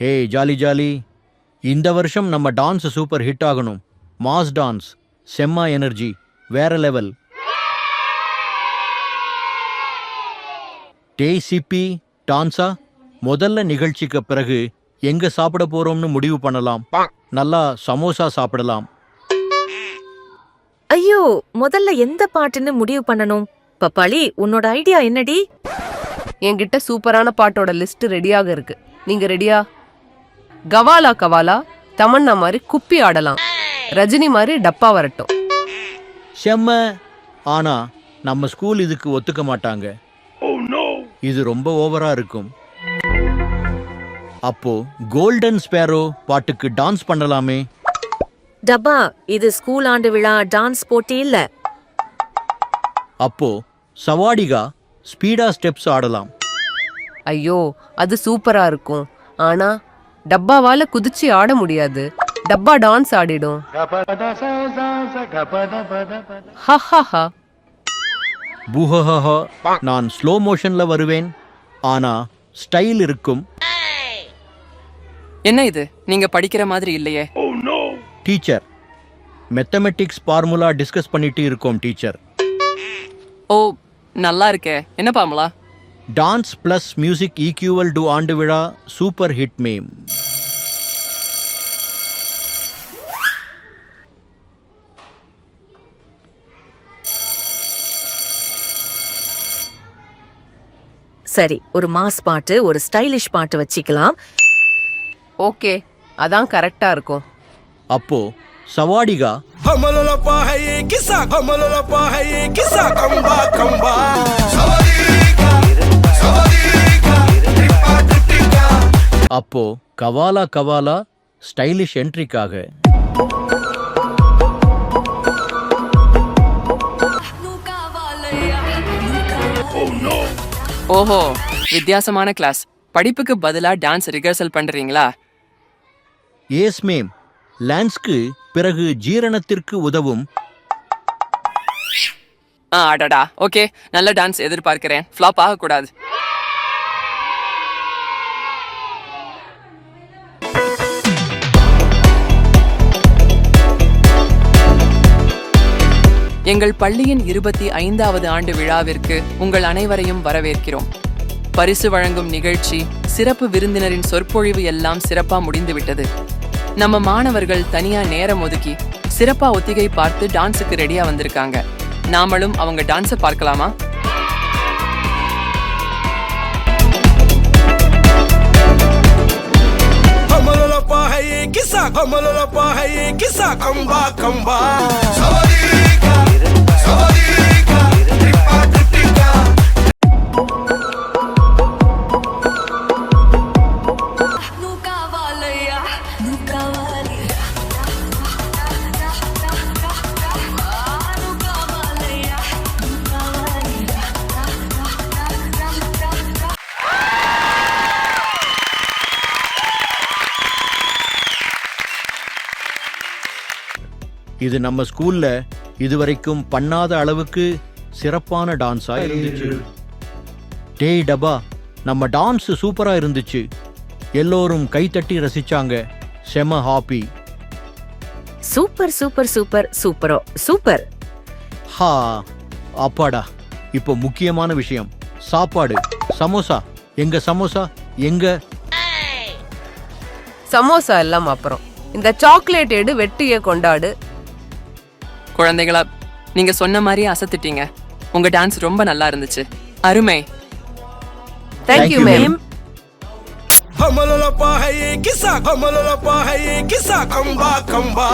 ஹே jolly jolly. இந்த வருஷம் நம்ம டான்ஸ் சூப்பர் ஹிட் ஆகணும். மாஸ் டான்ஸ் செம்ம எனர்ஜி வேற லெவல் டேய் சிப்பி டான்ஸா? முதல்ல நிகழ்ச்சிக்கு பிறகு எங்க சாப்பிட போறோம்னு முடிவு பண்ணலாம். நல்லா சமோசா சாப்பிடலாம். ஐயோ முதல்ல எந்த பாட்டுன்னு முடிவு பண்ணணும்? பப்பாளி உன்னோட ஐடியா என்னடி? என்கிட்ட சூப்பரான பாட்டோட லிஸ்ட் ரெடியாக இருக்கு. நீங்க ரெடியா கவாலா கவாலா தமன்னா மாதிரி குப்பி ஆடலாம். ரஜினி மாதிரி டப்பா வரட்டும். செம்ம. ஆனா நம்ம ஸ்கூல் இதுக்கு ஒத்துக்க மாட்டாங்க. இது ரொம்ப ஓவரா இருக்கும். அப்போ கோல்டன் ஸ்பேரோ பாட்டுக்கு டான்ஸ் பண்ணலாமே. டப்பா இது ஸ்கூல் ஆண்டு விழா டான்ஸ் போட்டி இல்ல. அப்போ சவாடிகா ஸ்பீடா ஸ்டெப்ஸ் ஆடலாம். ஐயோ அது சூப்பரா இருக்கும். ஆனா டப்பாவால குதிச்சு ஆட முடியாது. டப்பா டான்ஸ் ஆடிடும். நான் ஸ்லோ மோஷன்ல வருவேன். ஆனா ஸ்டைல் இருக்கும். என்ன இது? நீங்க படிக்கிற மாதிரி இல்லையே. டீச்சர் மெத்தமெட்டிக்ஸ் ஃபார்முலா டிஸ்கஸ் பண்ணிட்டு இருக்கோம் டீச்சர் ஓ நல்லா இருக்கே. என்ன பாமலா? Dance plus music equal to ஆண்டு விழா சூப்பர் ஹிட் மேம் சரி ஒரு மாஸ் பாட்டு ஒரு ஸ்டைலிஷ் பாட்டு வச்சுக்கலாம். ஓகே அதான் கரெக்டா இருக்கும். அப்போ சவாடிகா. Homololopa haye kisa, homololopa haye kisa, kamba kamba. அப்போ கவாலா கவாலா ஸ்டைலிஷ் என்ட்ரிக்காக. ஓஹோ வித்தியாசமான கிளாஸ் படிப்புக்கு பதிலா டான்ஸ் ரிஹர்சல் பண்றீங்களா? ஏஸ் மேம் லான்ஸ்க்கு பிறகு ஜீரணத்திற்கு உதவும். ஆ அடடா. ஓகே நல்ல டான்ஸ் எதிர்பார்க்கிறேன். ஃப்ளாப் ஆகக்கூடாது. எங்கள் பள்ளியின் இருபத்தி ஐந்தாவது ஆண்டு விழாவிற்கு உங்கள் அனைவரையும் வரவேற்கிறோம். பரிசு வழங்கும் நிகழ்ச்சி சிறப்பு விருந்தினரின் சொற்பொழிவு எல்லாம் சிறப்பா முடிந்துவிட்டது. நம்ம மாணவர்கள் தனியா நேரம் ஒதுக்கி சிறப்பா ஒத்திகை பார்த்து டான்ஸுக்கு ரெடியா வந்திருக்காங்க. நாமளும் அவங்க டான்ஸை பார்க்கலாமா? Homololopa haye kisa, homololopa haye kisa, கம்பா. இது நம்ம ஸ்கூல்ல இதுவரைக்கும் பண்ணாத அளவுக்கு சிறப்பான டான்ஸா இருந்துச்சு. டேய் டபா நம்ம டான்ஸ் சூப்பரா இருந்துச்சு. எல்லோரும் கைத்தட்டி ரசிச்சாங்க. செம ஹாப்பி சூப்பர் சூப்பர் சூப்பர் சூப்பரோ சூப்பர். ஹா அப்பாடா இப்போ முக்கியமான விஷயம். சாப்பாடு சமோசா எங்க சமோசா எங்க? சமோசா எல்லாம் அப்புறம். இந்த சாக்லேட் எடு வெட்டிய கொண்டாடு. குழந்தைகளா நீங்க சொன்ன மாதிரியே அசத்துட்டீங்க. உங்க டான்ஸ் ரொம்ப நல்லா இருந்துச்சு. அருமை. Thank you ma'am haye kisa, homololopa haye kisa, kamba kamba.